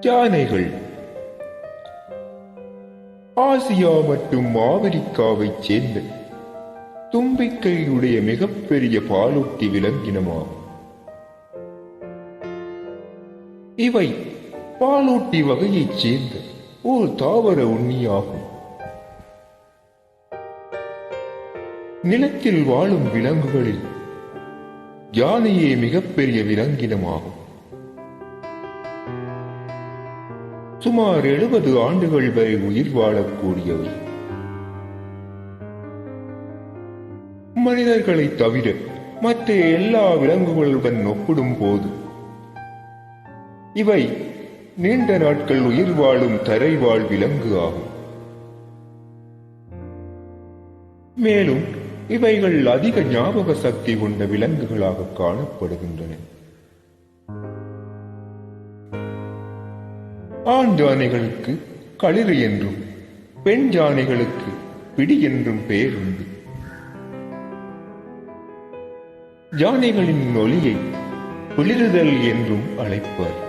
யானைகள். ஆசியா மற்றும் ஆப்பிரிக்காவைச் சேர்ந்த தும்பிக்கையுடைய மிகப்பெரிய பாலூட்டி விலங்கினமாகும் இவை பாலூட்டி வகையைச் சேர்ந்த ஓர் தாவர உண்ணியாகும். நிலத்தில் வாழும் விலங்குகளில் யானையே மிகப்பெரிய விலங்கினமாகும். சுமார் எழுபது ஆண்டுகள் வரை உயிர் வாழக்கூடியவை மனிதர்களை தவிர மற்ற எல்லா விலங்குகளுடன் ஒப்பிடும் போது இவை நீண்ட நாட்கள் உயிர் வாழும் தரைவாழ் விலங்கு ஆகும். மேலும் இவைகள் அதிக ஞாபக சக்தி கொண்ட விலங்குகளாக காணப்படுகின்றன. ஆண் ஜானைகளுக்கு களிறு என்றும் பெண் ஜானைகளுக்கு பிடி என்றும் பெயர் உண்டு. ஜானைகளின் ஒளியை குளிருதல் என்றும் அழைப்பார்.